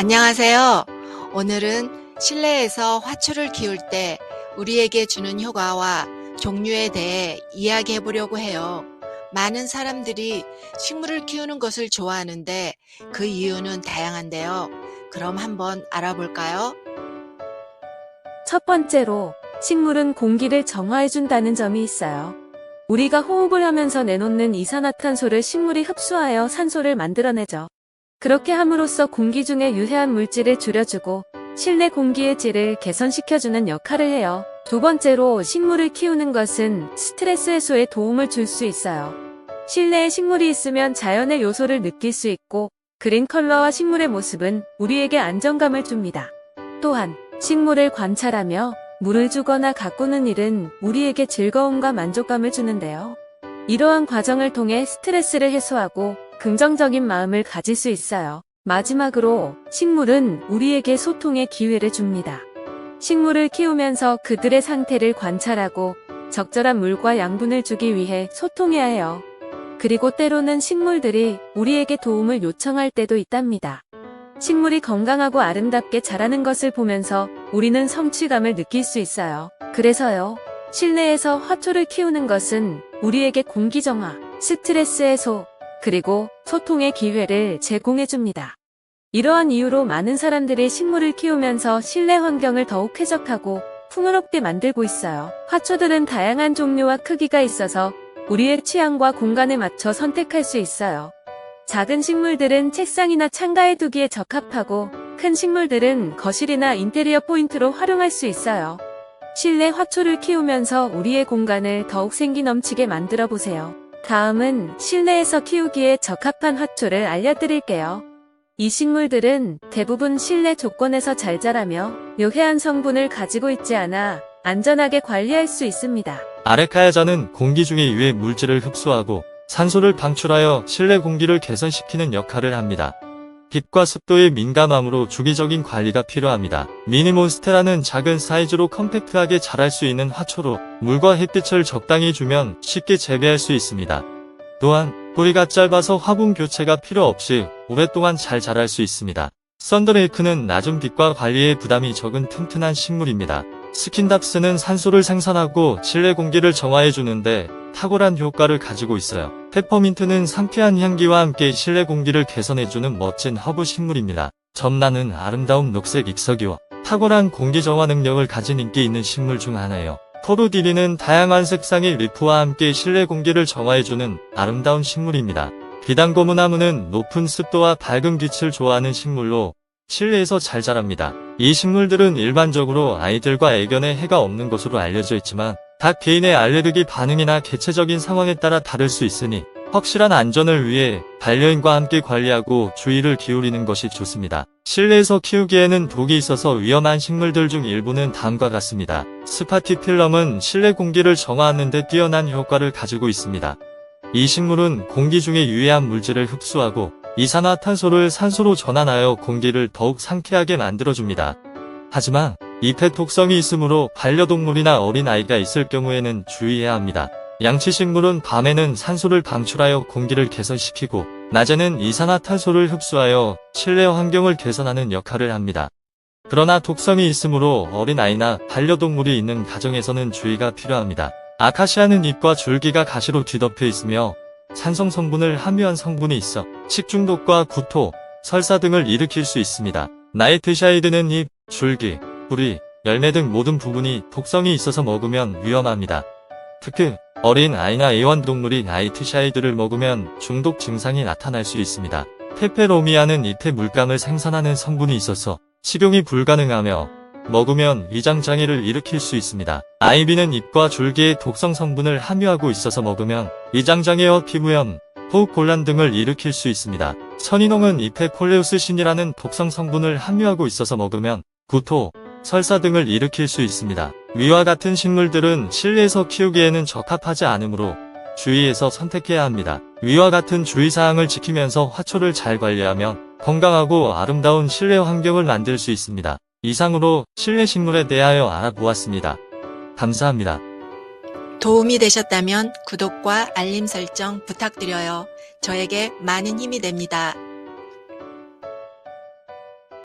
안녕하세요. 오늘은 실내에서 화초를 키울 때 우리에게 주는 효과와 종류에 대해 이야기해 보려고 해요. 많은 사람들이 식물을 키우는 것을 좋아하는데 그 이유는 다양한데요. 그럼 한번 알아볼까요? 첫 번째로 식물은 공기를 정화해준다는 점이 있어요. 우리가 호흡을 하면서 내놓는 이산화탄소를 식물이 흡수하여 산소를 만들어내죠. 그렇게 함으로써 공기 중에 유해한 물질을 줄여주고 실내 공기의 질을 개선시켜주는 역할을 해요. 두 번째로 식물을 키우는 것은 스트레스 해소에 도움을 줄 수 있어요. 실내에 식물이 있으면 자연의 요소를 느낄 수 있고 그린 컬러와 식물의 모습은 우리에게 안정감을 줍니다. 또한 식물을 관찰하며 물을 주거나 가꾸는 일은 우리에게 즐거움과 만족감을 주는데요. 이러한 과정을 통해 스트레스를 해소하고 긍정적인 마음을 가질 수 있어요. 마지막으로 식물은 우리에게 소통의 기회를 줍니다. 식물을 키우면서 그들의 상태를 관찰하고 적절한 물과 양분을 주기 위해 소통해야 해요. 그리고 때로는 식물들이 우리에게 도움을 요청할 때도 있답니다. 식물이 건강하고 아름답게 자라는 것을 보면서 우리는 성취감을 느낄 수 있어요. 그래서요, 실내에서 화초를 키우는 것은 우리에게 공기 정화, 스트레스 해소, 그리고 소통의 기회를 제공해줍니다. 이러한 이유로 많은 사람들이 식물을 키우면서 실내 환경을 더욱 쾌적하고 풍요롭게 만들고 있어요. 화초들은 다양한 종류와 크기가 있어서 우리의 취향과 공간에 맞춰 선택할 수 있어요. 작은 식물들은 책상이나 창가에 두기에 적합하고 큰 식물들은 거실이나 인테리어 포인트로 활용할 수 있어요. 실내 화초를 키우면서 우리의 공간을 더욱 생기 넘치게 만들어 보세요. 다음은 실내에서 키우기에 적합한 화초를 알려드릴게요. 이 식물들은 대부분 실내 조건에서 잘 자라며 묘해한 성분을 가지고 있지 않아 안전하게 관리할 수 있습니다. 아레카야자는 공기 중의 유해 물질을 흡수하고 산소를 방출하여 실내 공기를 개선시키는 역할을 합니다. 빛과 습도에 민감함으로 주기적인 관리가 필요합니다. 미니몬스테라는 작은 사이즈로 컴팩트하게 자랄 수 있는 화초로 물과 햇빛을 적당히 주면 쉽게 재배할 수 있습니다. 또한 뿌리가 짧아서 화분 교체가 필요 없이 오랫동안 잘 자랄 수 있습니다. 썬더레이크는 낮은 빛과 관리에 부담이 적은 튼튼한 식물입니다. 스킨답스는 산소를 생산하고 실내 공기를 정화해 주는데 탁월한 효과를 가지고 있어요. 페퍼민트는 상쾌한 향기와 함께 실내 공기를 개선해주는 멋진 허브 식물입니다. 점나는 아름다운 녹색 익석이와 탁월한 공기 정화 능력을 가진 인기 있는 식물 중 하나예요. 포르디리는 다양한 색상의 리프와 함께 실내 공기를 정화해주는 아름다운 식물입니다. 비단고무나무는 높은 습도와 밝은 빛을 좋아하는 식물로 실내에서 잘 자랍니다. 이 식물들은 일반적으로 아이들과 애견에 해가 없는 것으로 알려져 있지만 각 개인의 알레르기 반응이나 개체적인 상황에 따라 다를 수 있으니 확실한 안전을 위해 반려인과 함께 관리하고 주의를 기울이는 것이 좋습니다. 실내에서 키우기에는 독이 있어서 위험한 식물들 중 일부는 다음과 같습니다. 스파티필럼은 실내 공기를 정화하는 데 뛰어난 효과를 가지고 있습니다. 이 식물은 공기 중에 유해한 물질을 흡수하고 이산화탄소를 산소로 전환하여 공기를 더욱 상쾌하게 만들어줍니다. 하지만 잎에 독성이 있으므로 반려동물이나 어린아이가 있을 경우에는 주의해야 합니다. 양치식물은 밤에는 산소를 방출하여 공기를 개선시키고 낮에는 이산화탄소를 흡수하여 실내 환경을 개선하는 역할을 합니다. 그러나 독성이 있으므로 어린아이나 반려동물이 있는 가정에서는 주의가 필요합니다. 아카시아는 잎과 줄기가 가시로 뒤덮여 있으며 산성 성분을 함유한 성분이 있어 식중독과 구토, 설사 등을 일으킬 수 있습니다. 나이트샤이드는 잎, 줄기, 뿌리, 열매 등 모든 부분이 독성이 있어서 먹으면 위험합니다. 특히 어린 아이나 애완동물이 나이트샤이드를 먹으면 중독 증상이 나타날 수 있습니다. 페페로미아는 잎에 물감을 생산하는 성분이 있어서 식용이 불가능하며 먹으면 위장 장애를 일으킬 수 있습니다. 아이비는 잎과 줄기에 독성 성분을 함유하고 있어서 먹으면 위장 장애와 피부염, 호흡 곤란 등을 일으킬 수 있습니다. 선인홍은 잎에 콜레우스신이라는 독성 성분을 함유하고 있어서 먹으면 구토, 설사 등을 일으킬 수 있습니다. 위와 같은 식물들은 실내에서 키우기에는 적합하지 않으므로 주의해서 선택해야 합니다. 위와 같은 주의사항을 지키면서 화초를 잘 관리하면 건강하고 아름다운 실내 환경을 만들 수 있습니다. 이상으로 실내 식물에 대하여 알아보았습니다. 감사합니다. 도움이 되셨다면 구독과 알림 설정 부탁드려요. 저에게 많은 힘이 됩니다.